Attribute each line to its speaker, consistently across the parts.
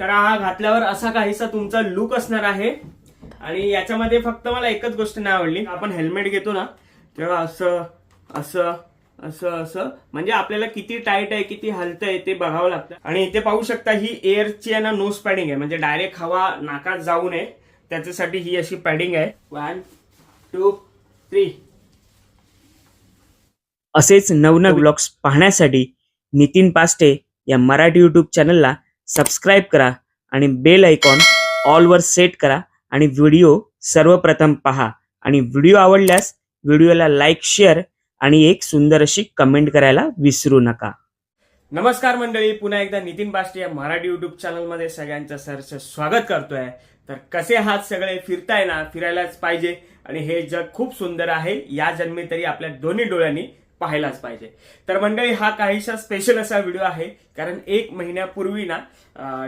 Speaker 1: तर हा घातल्यावर असा काहीसा तुमचा लुक असणार आहे. आणि याच्यामध्ये फक्त मला एकच गोष्ट नाही आवडली. आपण हेल्मेट घेतो ना तेव्हा असं असं असं असं म्हणजे आपल्याला किती टाईट आहे किती हलतंय ते बघावं लागतं. आणि इथे पाहू शकता ही एअरची आहे ना नोज पॅडिंग आहे. म्हणजे डायरेक्ट हवा नाकात जाऊ नये. त्याच्यासाठी ही अशी पॅडिंग आहे. वन टू थ्री असेच नवनव ब्लॉग्स पाहण्यासाठी नितीन पास्टे या मराठी यूट्यूब चॅनलला सबस्क्राईब करा आणि बेल आयकॉन ऑलवर सेट करा आणि व्हिडिओ सर्वप्रथम पहा. आणि व्हिडिओ आवडल्यास व्हिडिओला लाईक शेअर आणि एक सुंदर अशी कमेंट करायला विसरू नका. नमस्कार मंडळी पुन्हा एकदा नितीन बाष्टे या मराठी युट्यूब चॅनलमध्ये सगळ्यांचं सरचं स्वागत करतोय. तर कसे हात सगळे? फिरताय ना? फिरायलाच पाहिजे. आणि हे जग खूप सुंदर आहे. या जन्मी तरी आपल्या दोन्ही डोळ्यांनी पाहायलाच पाहिजे. तर मंडळी हा काहीसा स्पेशल असा व्हिडिओ आहे. कारण एक महिन्यापूर्वी ना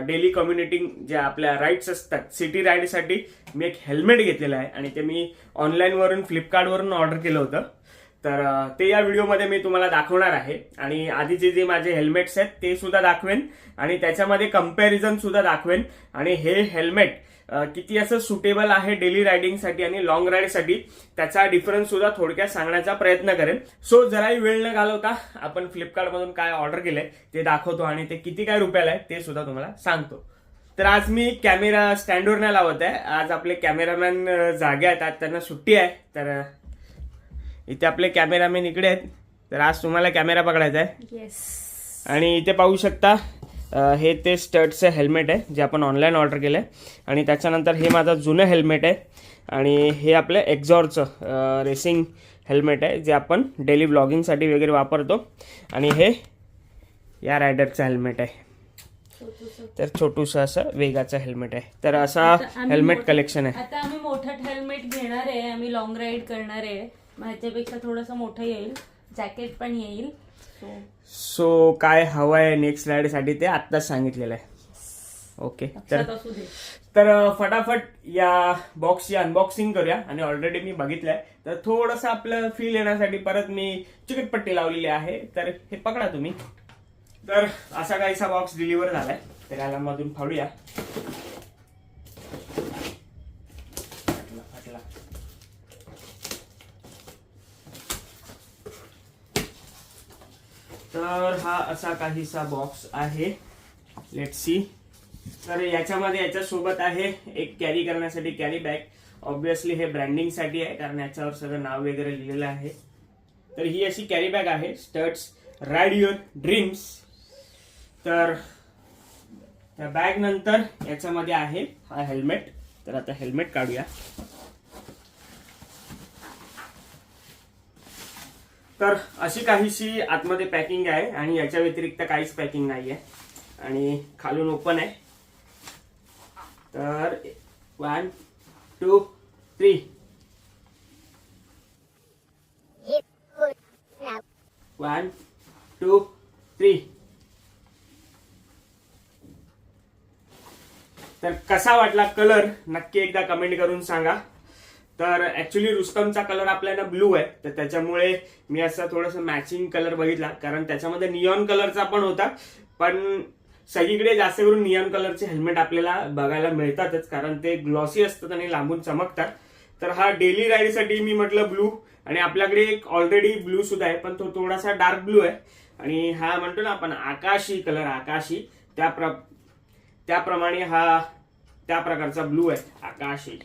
Speaker 1: डेली कम्युनिटिंग ज्या आपल्या राईड्स असतात सिटी राईडसाठी मी एक हेल्मेट घेतलेलं आहे. आणि ते मी ऑनलाईनवरून फ्लिपकार्टवरून ऑर्डर केलं होतं. तर ते या व्हिडिओमध्ये मी तुम्हाला दाखवणार आहे. आणि आधीचे जे माझे हेल्मेट्स आहेत ते सुद्धा दाखवेन. आणि त्याच्यामध्ये कंपॅरिझन सुद्धा दाखवेन. आणि हे हेल्मेट किती असं सुटेबल आहे डेली रायडिंगसाठी आणि लॉंग राईडसाठी त्याचा डिफरन्स सुद्धा थोडक्यात सांगण्याचा प्रयत्न करेन. सो जराही वेळ न घालवता आपण फ्लिपकार्टमधून काय ऑर्डर केलंय ते दाखवतो आणि ते किती काय रुपयाला आहे ते सुद्धा तुम्हाला सांगतो. तर आज मी कॅमेरा स्टँडवर नाही लावत आहे. आज आपले कॅमेरामॅन जागे आहेत. आज त्यांना सुट्टी आहे. तर इथे आपले कॅमेरामॅन इकडे आहेत. तर आज तुम्हाला कॅमेरा पकडायचा आहे.
Speaker 2: येस
Speaker 1: आणि इथे पाहू शकता हे ते स्टर्टचं हेल्मेट आहे जे आपण ऑनलाईन ऑर्डर केलं आहे आणि त्याच्यानंतर हे माझं जुनं हेल्मेट आहे. आणि हे आपलं एक्झॉरचं रेसिंग हेल्मेट आहे जे आपण डेली ब्लॉगिंगसाठी वगैरे वापरतो. आणि हे या रायडरचं हेल्मेट आहे. तर छोटूसं असं वेगाचं हेल्मेट आहे. तर असा हेल्मेट कलेक्शन आहे.
Speaker 2: आता आम्ही मोठं हेल्मेट घेणार आहे आम्ही लॉंग राईड करणार आहे. मग ह्याच्यापेक्षा थोडंसं मोठं येईल जॅकेट पण येईल.
Speaker 1: सो काय हवं आहे नेक्स्ट राईडसाठी ते आत्ताच सांगितलेलं आहे. ओके तर तर फटाफट या बॉक्सची अनबॉक्सिंग करूया. आणि ऑलरेडी मी बघितलंय. तर थोडंसं आपलं फील येण्यासाठी परत मी चिकटपट्टी लावलेली आहे. तर हे पकडा तुम्ही. तर असा काहीसा बॉक्स डिलिव्हर झालाय. तर याला मधून फाडूया. तर हा असा काहीसा बॉक्स आहे. लेट सी तर याच्यामध्ये याच्यासोबत आहे एक कॅरी करण्यासाठी कॅरी बॅग ऑब्विसली हे ब्रँडिंगसाठी आहे कारण याच्यावर सगळं नाव वगैरे लिहिलेलं आहे. तर ही अशी कॅरी बॅग आहे. स्टर्ट्स राईड युअर ड्रीम्स तर त्या बॅग नंतर याच्यामध्ये आहे हा हेल्मेट तर आता हेल्मेट काढूया. तर अशी काहीशी आतमध्ये पॅकिंग आहे आणि याच्या व्यतिरिक्त काहीच पॅकिंग नाही आहे आणि खालून ओपन आहे. तर one two three one two three तर कसा वाटला कलर नक्की एकदा कमेंट करून सांगा. तर ऍक्च्युली रुस्तमचा कलर आपल्याला ब्लू आहे. तर त्याच्यामुळे मी असा थोडंसं मॅचिंग कलर बघितला. कारण त्याच्यामध्ये नियॉन कलरचा पण होता. पण सगळीकडे जास्त करून नियॉन कलरचे हेल्मेट आपल्याला बघायला मिळतातच. कारण ते ग्लॉसी असतात आणि लांबून चमकतात. तर हा डेली राईडसाठी मी म्हटलं ब्लू आणि आपल्याकडे एक ऑलरेडी ब्लू सुद्धा आहे. पण तो थोडासा डार्क ब्लू आहे. आणि हा म्हणतो ना आपण आकाशी कलर आकाशी. त्या प्र त्याप्रमाणे हा त्या प्रकारचा ब्लू आहे. आकाशी.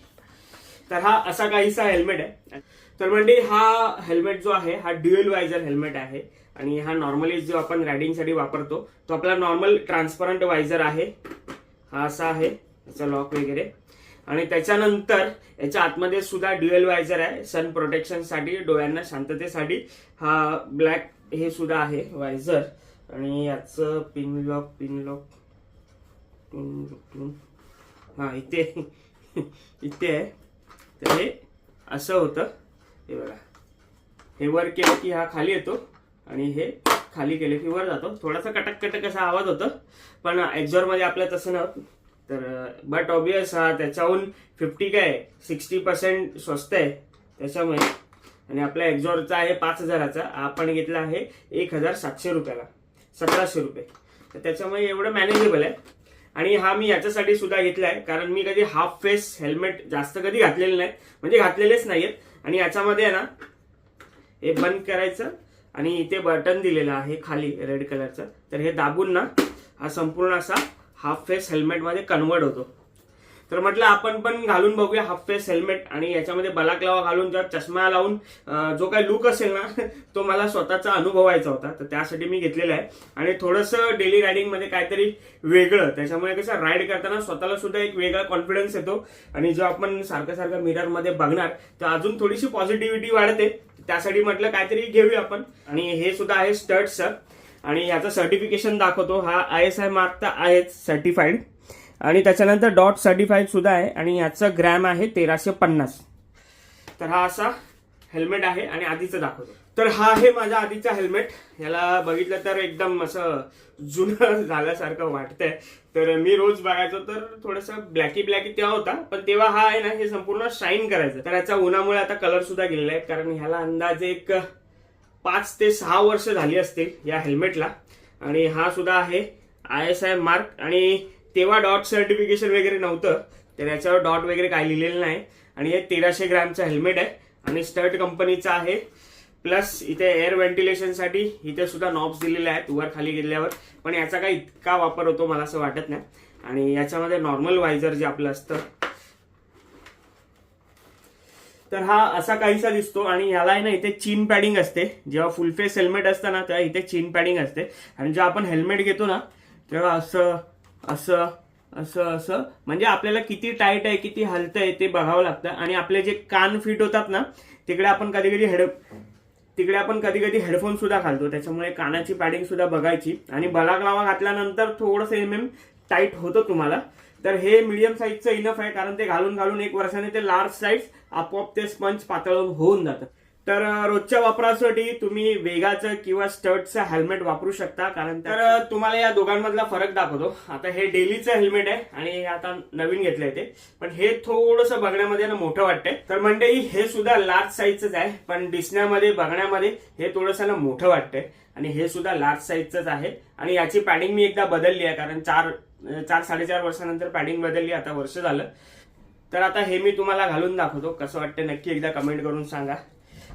Speaker 1: तर हा असा काहीसा हेल्मेट आहे. तर म्हणजे हा हेल्मेट जो आहे हा ड्युएल वायझर हेल्मेट आहे आणि हा नॉर्मली जो आपण रायडिंगसाठी वापरतो तो आपला नॉर्मल ट्रान्सपरंट वायझर आहे. हा असा आहे त्याचा लॉक वगैरे. आणि त्याच्यानंतर याच्या आतमध्ये सुद्धा ड्युएल वायझर आहे. सन प्रोटेक्शनसाठी डोळ्यांना शांततेसाठी हा ब्लॅक हे सुद्धा आहे वायझर आणि याचं pin lock pin lock pin हा इथे इथे आहे. तर हे असं होतं. हे बघा. हे वर केलं की हा खाली येतो आणि हे खाली केलं की वर जातो. थोडासा कटक कटक असा आवाज होतो. पण एक्झॉरमध्ये आपलं तसं नव्हतं. तर बट ऑबियस हा त्याच्याहून फिफ्टी काय सिक्स्टी पर्सेंट स्वस्त आहे. त्याच्यामुळे. आणि आपल्या एक्झॉरचा आहे पाच हजाराचा. आपण घेतला आहे एक हजार सातशे रुपयाला. सतराशे रुपये. तर त्याच्यामुळे एवढं मॅनेजेबल आहे. आणि हा मी याच्यासाठी सुद्धा घेतलाय कारण मी कधी हाफ फेस हेल्मेट जास्त कधी घातलेले नाही. म्हणजे घातलेलेच नाहीयेत. आणि याच्यामध्ये आहे ना हे बंद करायचं आणि इथे बटन दिलेलं आहे खाली रेड कलरचं. तर हे दाबून ना हा संपूर्ण असा हाफ फेस हेल्मेटमध्ये कन्वर्ट होतो. तर म्हटलं आपण पण घालून बघूया हाफ फेस हेल्मेट आणि याच्यामध्ये बलाक्लावा घालून जर चष्मा लावून जो काही लुक असेल ना तो मला स्वतःचा अनुभवायचा होता. तर त्यासाठी मी घेतलेला आहे. आणि थोडंसं डेली रायडिंगमध्ये काहीतरी वेगळं. त्याच्यामुळे कसं राईड करताना स्वतःला सुद्धा एक वेगळा कॉन्फिडन्स येतो. आणि जो आपण सारखं सारखं मिररमध्ये बघणार तर अजून थोडीशी पॉझिटिव्हिटी वाढते. त्यासाठी म्हटलं काहीतरी घेऊया आपण. आणि हे सुद्धा आहे स्टर्टचं आणि याचं सर्टिफिकेशन दाखवतो. हा आय एस आय मार्क तर आहेच सर्टिफाईड आणि त्याच्यानंतर डॉट सर्टिफाईड सुद्धा आहे आणि याचं ग्रॅम आहे तेराशे पन्नास. तर हा असा हेल्मेट आहे आणि आधीचं दाखवतो. तर हा आहे माझा आधीचा हेल्मेट याला बघितलं तर एकदम असं जुनं झाल्यासारखं वाटतंय. तर मी रोज बघायचो तर थोडंसं ब्लॅकी ब्लॅकी तेव्हा होता पण तेव्हा हा आहे ना हे संपूर्ण शाईन करायचं. तर याच्या उन्हामुळे आता कलर सुद्धा गेलेला आहे कारण ह्याला अंदाजे एक पाच ते सहा वर्ष झाली असतील या हेल्मेटला आणि हा सुद्धा आहे आय एस आय मार्क आणि तेव्हा डॉट सर्टिफिकेशन वगैरे नव्हतं तर याच्यावर डॉट वगैरे काही लिहिलेलं नाही. आणि हे तेराशे ग्रॅमचं हेल्मेट आहे आणि स्टर्ट कंपनीचं आहे. प्लस इथे एअर व्हेंटिलेशनसाठी इथे सुद्धा नॉब्स दिलेले आहेत वर खाली गेल्यावर. पण याचा काही इतका वापर होतो मला असं वाटत नाही. आणि याच्यामध्ये नॉर्मल वायझर जे आपलं असतं. तर हा असा काहीसा दिसतो आणि ह्याला आहे ना इथे चीन पॅडिंग असते. जेव्हा फुल फेस हेल्मेट असतं ना तेव्हा इथे चीन पॅडिंग असते. आणि जेव्हा आपण हेल्मेट घेतो ना तेव्हा असं असं असं असं. म्हणजे आपल्याला किती टाईट आहे किती हलतंय ते बघावं लागतं. आणि आपले जे कान फिट होतात ना तिकडे आपण कधी कधी हेड तिकडे आपण कधी कधी हेडफोन सुद्धा घालतो. त्याच्यामुळे कानाची पॅडिंग सुद्धा बघायची. आणि बलाक्लावा घातल्यानंतर थोडंसं एम एम टाईट होतं तुम्हाला. तर हे मीडियम साईजचं इनफ आहे कारण ते घालून घालून एक वर्षाने ते लार्ज साईज आपोआप ते स्पंज पातळ होऊन जातं. तर रोजच्या वापरासाठी तुम्ही वेगाचं किंवा स्टर्टचं हेल्मेट वापरू शकता कारण तर तुम्हाला या दोघांमधला फरक दाखवतो. आता हे डेलीचं हेल्मेट आहे आणि हे आता नवीन घेतलंय ते. पण हे थोडंसं बघण्यामध्ये ना मोठं वाटतंय. तर मंडळी हे सुद्धा लार्ज साईजच आहे पण दिसण्यामध्ये बघण्यामध्ये हे थोडंसं ना मोठं वाटतंय. आणि हे सुद्धा लार्ज साईजच आहे. आणि याची पॅडिंग मी एकदा बदलली आहे कारण चार चार साडेचार वर्षानंतर पॅडिंग बदलली आता वर्ष झालं. तर आता हे मी तुम्हाला घालून दाखवतो कसं वाटतं नक्की एकदा कमेंट करून सांगा.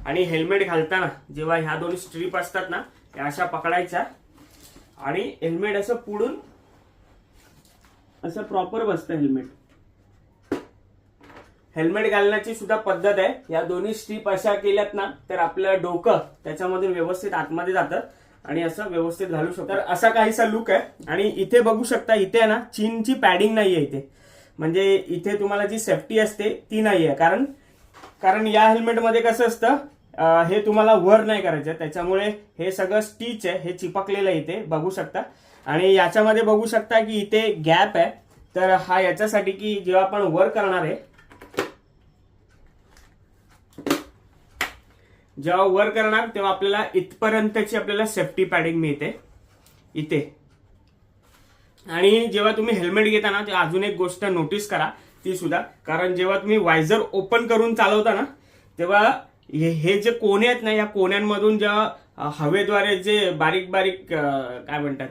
Speaker 1: आणि हेल्मेट घालताना जेव्हा ह्या दोन स्ट्रीप असतात ना त्या अशा पकडायच्या. आणि हेल्मेट असं पुढून असं प्रॉपर बसतं हेल्मेट. हेल्मेट घालण्याची सुद्धा पद्धत आहे. या दोन्ही स्ट्रीप अशा केल्यात ना तर आपलं डोकं त्याच्यामधून व्यवस्थित आतमध्ये जातं आणि असं व्यवस्थित घालू शकतो. तर असा काहीसा लुक आहे. आणि इथे बघू शकता इथे आहे ना चीनची पॅडिंग नाहीये इथे. म्हणजे इथे तुम्हाला जी सेफ्टी असते ती नाही आहे कारण कारण या हेल्मेटमध्ये कसं असतं हे तुम्हाला वर नाही करायचं. त्याच्यामुळे हे सगळं स्टिच आहे हे चिपकलेलं आहे इथे. बघू शकता. आणि याच्यामध्ये बघू शकता की इथे गॅप आहे. तर हा याच्यासाठी की जेव्हा आपण वर करणार आहे जेव्हा वर करणार तेव्हा आपल्याला इथपर्यंतची आपल्याला सेफ्टी पॅडिंग मिळते. इथे. आणि जेव्हा तुम्ही हेल्मेट घेता ना तेव्हा अजून एक गोष्ट नोटीस करा. ती सुद्धा. कारण जेव्हा तुम्ही वायझर ओपन करून चालवता ना तेव्हा हे जे कोणे आहेत ना या कोण्यांमधून जेव्हा हवेद्वारे जे बारीक बारीक काय म्हणतात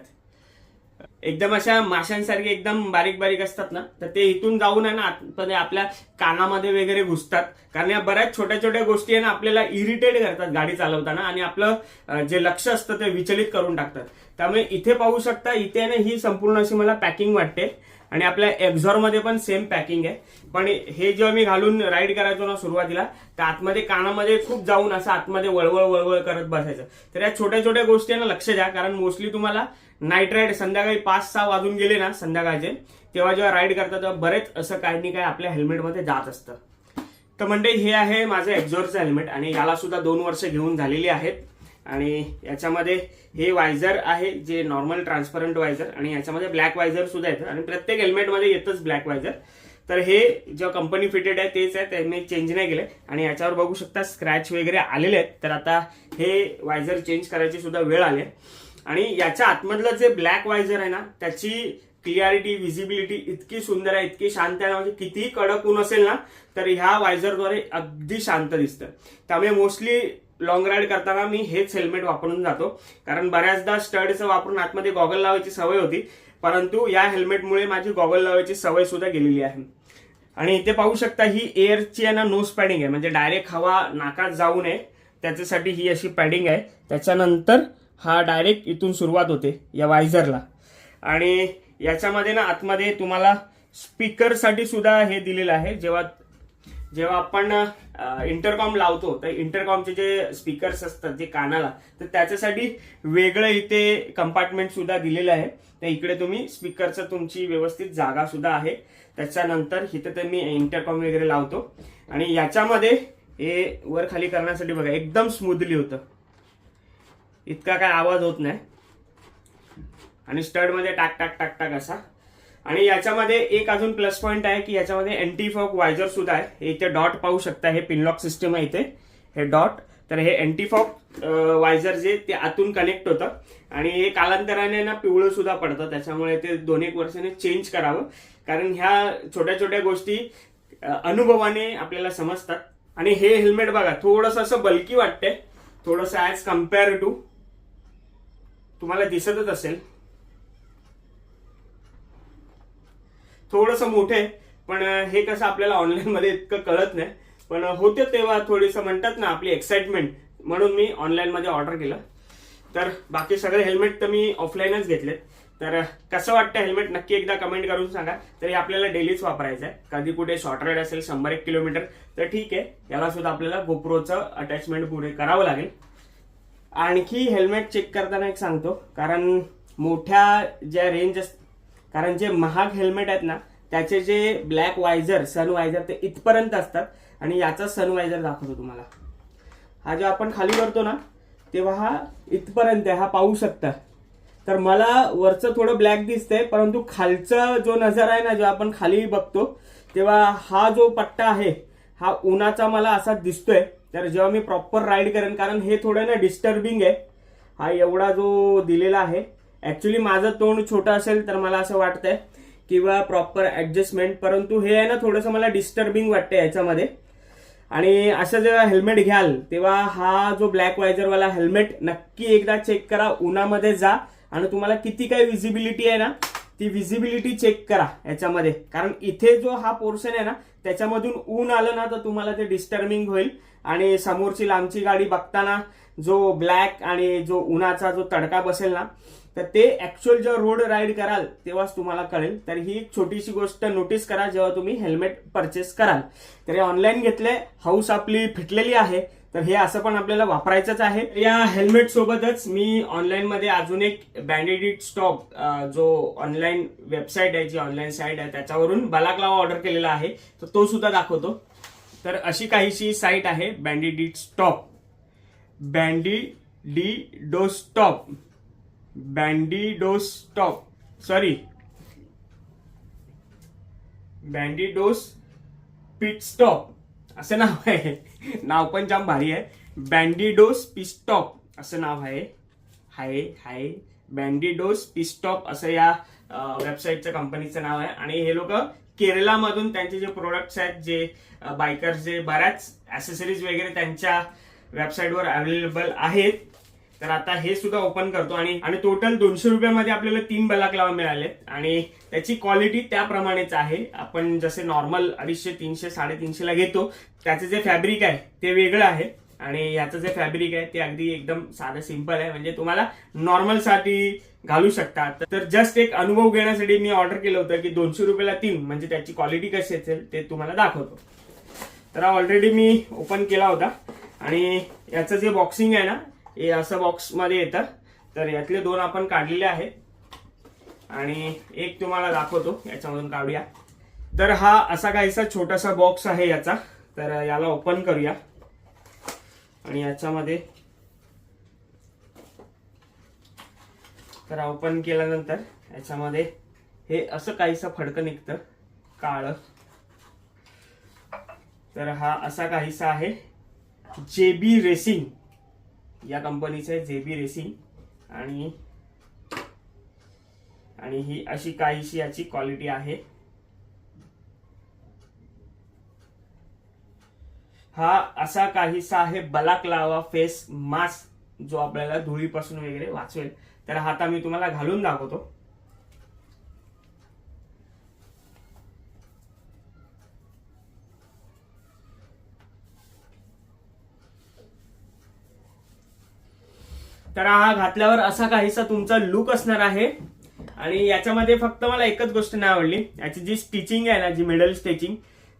Speaker 1: एकदम अशा माशांसारखे एकदम बारीक बारीक असतात ना तर ते इथून जाऊन आहे ना पण आपल्या कानामध्ये वगैरे घुसतात. कारण या बऱ्याच छोट्या छोट्या गोष्टी आहे ना आपल्याला इरिटेट करतात गाडी चालवताना आणि आपलं जे लक्ष असतं ते विचलित करून टाकतात. त्यामुळे इथे पाहू शकता इथे ना ही संपूर्ण अशी मला पॅकिंग वाटते. आणि आपल्या एक्झॉरमध्ये पण सेम पॅकिंग आहे. पण हे जेव्हा मी घालून राईड करायचो ना सुरुवातीला तर आतमध्ये कानामध्ये खूप जाऊन असं आतमध्ये वळवळ वळवळ करत बसायचं. तर या छोट्या छोट्या गोष्टी आहे ना लक्ष द्या. कारण मोस्टली तुम्हाला नाईट राईड संध्याकाळी पाच सहा वाजून गेले ना संध्याकाळचे तेव्हा जेव्हा राईड करता तेव्हा बरेच असं काही नाही काय आपल्या हेल्मेटमध्ये जात असतं. तर म्हणजे हे आहे माझं एक्झॉरचं हेल्मेट आणि याला सुद्धा दोन वर्ष घेऊन झालेली आहेत. आणि याच्यामध्ये हे वायझर आहे जे नॉर्मल ट्रान्सपरंट वायझर आणि याच्यामध्ये ब्लॅक वायझर सुद्धा येतं. आणि प्रत्येक हेल्मेटमध्ये येतच ब्लॅक वायझर तर हे ज्या कंपनी फिटेड आहे तेच आहे ते मी चेंज नाही केलं आणि याच्यावर बघू शकता स्क्रॅच वगैरे आलेले आहेत. तर आता हे वायझर चेंज करायची सुद्धा वेळ आली आणि याच्या आतमधलं जे ब्लॅक वायझर आहे ना त्याची क्लिअरिटी व्हिजिबिलिटी इतकी सुंदर आहे इतकी शांत आहे ना म्हणजे कितीही कडक ऊन असेल ना तर ह्या वायझरद्वारे अगदी शांत दिसतं. त्यामुळे मोस्टली लॉंग राईड करताना मी हेच हेल्मेट वापरून जातो. कारण बऱ्याचदा स्टडचं वापरून आतमध्ये गॉगल लावायची सवय होती. परंतु या हेल्मेटमुळे माझी गॉगल लावायची सवय सुद्धा गेलेली आहे. आणि इथे पाहू शकता ही एअरची आहे ना नोज पॅडिंग आहे. म्हणजे डायरेक्ट हवा नाकात जाऊ नये. त्याच्यासाठी ही अशी पॅडिंग आहे. त्याच्यानंतर हा डायरेक्ट इथून सुरुवात होते या वायझरला आणि याच्यामध्ये ना आतमध्ये तुम्हाला स्पीकरसाठी सुद्धा हे दिलेलं आहे. जेव्हा जेव्हा आपण इंटरकॉम लावतो तर इंटरकॉमचे जे स्पीकर्स असतात जे कानाला तर त्याच्यासाठी वेगळं इथे कंपार्टमेंट सुद्धा दिलेलं आहे. तर इकडे तुम्ही स्पीकरचं तुमची व्यवस्थित जागा सुद्धा आहे. त्याच्यानंतर इथं तर मी इंटरकॉम वगैरे लावतो. आणि याच्यामध्ये हे वर खाली करण्यासाठी बघा एकदम स्मूथली होतं. इतका काय आवाज होत नाही. आणि स्टडमध्ये टाक टाक टाक टाक असा. आणि याच्यामध्ये एक अजून प्लस पॉईंट आहे की याच्यामध्ये अँटी फॉक वायझर सुद्धा आहे. इथे डॉट पाहू शकता हे पिनलॉक सिस्टम आहे इथे. हे डॉट तर हे अँटी फॉक वायझर जे ते आतून कनेक्ट होतं. आणि हे कालांतराने ना पिवळं सुद्धा पडतं. त्याच्यामुळे ते दोन एक वर्षाने चेंज करावं. कारण ह्या छोट्या छोट्या गोष्टी अनुभवाने आपल्याला समजतात. आणि हे हेल्मेट बघा थोडंसं असं बल्की वाटतंय. थोडंसं ॲज कंपेअर टू तुम्हाला दिसतच असेल. थोडंसं मोठे पण हे कसं आपल्याला ऑनलाईन मध्ये इतकं कळत नाही. पण होते तेव्हा थोडीसं म्हणतात ना आपली एक्साइटमेंट म्हणून मी ऑनलाईन मध्ये ऑर्डर केलं. तर बाकी सगळे हेल्मेट तर मी ऑफलाईनच घेतलेत तर कसं वाटतं हेल्मेट नक्की एकदा कमेंट करून सांगा. तरी आपल्याला डेलीच वापरायचं आहे. कधी कुठे शॉर्ट राईड असेल शंभर एक किलोमीटर तर ठीक आहे. याला सुद्धा आपल्याला गोप्रोचं अटॅचमेंट पुढे करावं लागेल. आणखी हेल्मेट चेक करताना एक सांगतो. कारण मोठ्या ज्या रेंज असतात कारण जे महाग हेल्मेट आहेत ना त्याचे जे ब्लॅक वायझर सनवायझर ते इथपर्यंत असतात. आणि याचा सनवायझर दाखवतो तुम्हाला. हा जेव्हा आपण खाली करतो ना तेव्हा हा इथपर्यंत आहे हा पाहू शकता. तर मला वरचं थोडं ब्लॅक दिसतंय परंतु खालचा जो नजर आहे ना जेव्हा आपण खाली बघतो तेव्हा हा जो पट्टा आहे हा उन्हाचा मला असा दिसतोय. तर जेव्हा मी प्रॉपर राईड करेन कारण हे थोडं ना डिस्टर्बिंग आहे. हा एवढा जो दिलेला आहे ॲक्च्युली माझं तोंड छोटं असेल तर मला असं वाटतंय किंवा प्रॉपर ॲडजस्टमेंट परंतु हे आहे ना थोडंसं मला डिस्टर्बिंग वाटतं याच्यामध्ये. आणि असं जेव्हा हेल्मेट घ्याल तेव्हा हा जो ब्लॅक वायझरवाला हेल्मेट नक्की एकदा चेक करा. उन्हामध्ये जा. आणि तुम्हाला किती काय विजिबिलिटी आहे ना ती विजिबिलिटी चेक करा याच्यामध्ये. कारण इथे जो हा पोर्शन आहे ना त्याच्यामधून ऊन आलं ना तर तुम्हाला ते डिस्टर्बिंग होईल. आणि समोरची लांबची गाडी बघताना जो ब्लॅक आणि जो उन्हाचा जो तडका बसेल ना तर ते ऍक्च्युअल जेव्हा रोड राईड कराल तेव्हाच तुम्हाला कळेल. तर ही एक छोटीशी गोष्ट नोटीस करा जेव्हा तुम्ही हेल्मेट परचेस कराल. तर हे ऑनलाईन घेतले हाऊस आपली फिटलेली आहे. तर हे असं पण आपल्याला वापरायचंच आहे. या हेल्मेट सोबतच मी ऑनलाईन मध्ये अजून एक बँडेडिट स्टॉप जो ऑनलाईन वेबसाईट आहे जी ऑनलाईन साईट आहे त्याच्यावरून बलाकलावा ऑर्डर केलेला आहे. तर तो सुद्धा दाखवतो. तर अशी काहीशी साईट आहे bandit stop bandido stop Bandidos stop sorry. Bandidos pit stop असं नाव आहे. नाव पण जाम भारी आहे. बँडीडोस पिस्टॉप असं नाव आहे. हाय हाय. बँडीडोस पिस्टॉप असं या वेबसाईटचं कंपनीचं नाव आहे. आणि हे लोक केरलामधून त्यांचे जे प्रोडक्ट्स आहेत जे बायकर्स जे बऱ्याच ॲसेसरीज वगैरे त्यांच्या वेबसाईटवर अवेलेबल आहेत. तर आता हे सुद्धा ओपन करतो आणि आणि टोटल दोनशे रुपयामध्ये आपल्याला तीन बलाकलावा मिळालेत आणि त्याची क्वालिटी त्याप्रमाणेच आहे. आपण जसे नॉर्मल अडीचशे तीनशे साडेतीनशेला घेतो त्याचं जे फॅब्रिक आहे ते वेगळं आहे. आणि याचं जे फॅब्रिक आहे ते अगदी एकदम साधं सिंपल आहे. म्हणजे तुम्हाला नॉर्मलसाठी घालू शकता. तर जस्ट एक अनुभव घेण्यासाठी मी ऑर्डर केलं होतं की दोनशे रुपयाला तीन म्हणजे त्याची क्वालिटी कशी असेल ते तुम्हाला दाखवतो. तर ऑलरेडी मी ओपन केला होता. आणि याचं जे बॉक्सिंग आहे ना हे असं बॉक्समध्ये येतं. तर यातले दोन आपण काढलेले आहेत. आणि एक तुम्हाला दाखवतो याच्यामधून काढूया. तर हा असा काहीसा छोटासा बॉक्स आहे याचा. तर याला ओपन करूया. आणि याच्यामध्ये तर ओपन केल्यानंतर याच्यामध्ये हे असं काहीसं फडकं निघतं. काळं. तर हा असा काहीसा आहे. JB racing. या कंपनीचं आहे जेबी रेसिंग आणि आणि ही अशी काहीशी याची क्वालिटी आहे. हा असा काहीसा आहे बलाक्लावा फेस मास्क जो आपल्याला धुळीपासून वगैरे वाचवेल. तर हा आता मी तुम्हाला घालून दाखवतो. तर हा घातल्यावर असा काहीसा तुमचा लुक असणार आहे. आणि याच्यामध्ये फक्त मला एकच गोष्ट नाही आवडली. याची जी स्टिचिंग आहे ना जी मिडल स्टिचिंग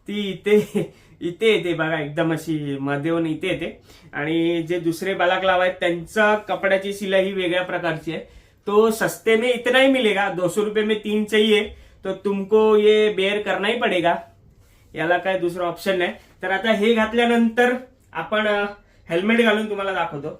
Speaker 1: ती इथे इथे येते बघा एकदम अशी मध्ये येऊन इथे येते. आणि जे दुसरे बालाकलाव आहेत त्यांचा कपड्याची शिलाई ही वेगळ्या प्रकारची आहे. तो सस्ते में इतना ही मिलेगा दो सौ रुपये में तीन चाहिए. तो तुमको ये बेअर करना ही पडेगा. याला काय दुसरं ऑप्शन नाही. तर आता हे घातल्यानंतर आपण हेल्मेट घालून तुम्हाला दाखवतो.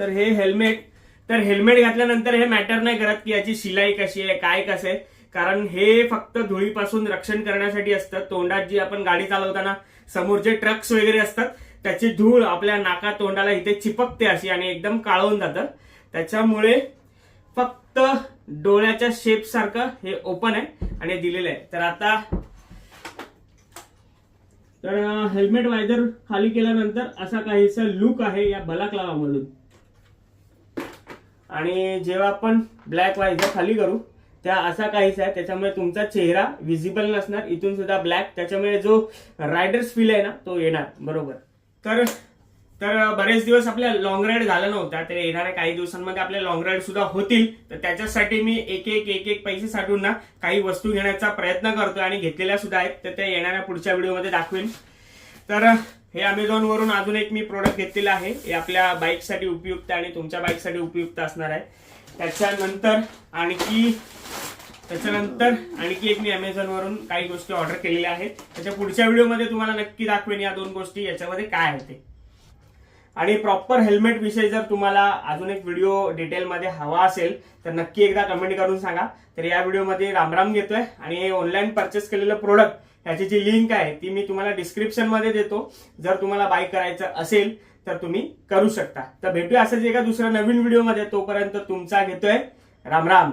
Speaker 1: तर हे हेल्मेट तर हेल्मेट घातल्यानंतर हे मॅटर नाही करत की याची शिलाई कशी आहे काय कसं आहे. कारण हे फक्त धुळीपासून रक्षण करण्यासाठी असतं. तोंडात जी आपण गाडी चालवताना समोरचे ट्रक्स वगैरे असतात त्याची धूळ आपल्या नाका तोंडाला इथे चिपकते अशी आणि एकदम काळवून जातं. त्याच्यामुळे फक्त डोळ्याच्या शेप सारखं हे ओपन आहे आणि दिलेलं आहे. तर आता तर हेल्मेट वायझर खाली केल्यानंतर असा काहीसा लुक आहे या भलाक लावामधून. आणि जेव्हा आपण ब्लॅक वायझर खाली करू त्या असा काहीच आहे त्याच्यामुळे तुमचा चेहरा विजिबल नसणार. इथून सुद्धा ब्लॅक त्याच्यामुळे जो रायडर्स फील आहे ना तो येणार. बरोबर. तर तर बरेच दिवस आपल्या लॉंग राईड झाला नव्हता तर येणाऱ्या काही दिवसांमध्ये आपल्या लॉंग राईड सुद्धा होतील. तर त्याच्यासाठी मी एक एक एक एक पैसे साठवून ना काही वस्तू घेण्याचा प्रयत्न करतोय आणि घेतलेल्या सुद्धा आहेत. तर त्या येणाऱ्या पुढच्या व्हिडिओमध्ये दाखवेन. तर हे अमेझॉन वरून अजून एक मी प्रोडक्ट घेतलेलं आहे. हे आपल्या बाईकसाठी उपयुक्त आणि तुमच्या बाईकसाठी उपयुक्त असणार आहे. त्याच्यानंतर आणखी त्याच्यानंतर आणखी एक मी अमेझॉन वरून काही गोष्टी ऑर्डर केलेल्या आहेत. त्याच्या पुढच्या व्हिडिओमध्ये तुम्हाला नक्की दाखवेन या दोन गोष्टी याच्यामध्ये काय आहे ते. आणि प्रॉपर हेल्मेट विषयी जर तुम्हाला अजून एक व्हिडिओ डिटेलमध्ये हवा असेल तर नक्की एकदा कमेंट करून सांगा. तर या व्हिडिओमध्ये रामराम घेतोय आणि हे ऑनलाईन परचेस केलेलं प्रोडक्ट ह्याची जी लिंक आहे ती मी तुम्हाला डिस्क्रिप्शनमध्ये देतो. जर तुम्हाला बाय करायचं असेल तर तुम्ही करू शकता. तर भेटूया असंच एका दुसऱ्या नवीन व्हिडिओमध्ये तोपर्यंत तुमचा घेतोय राम.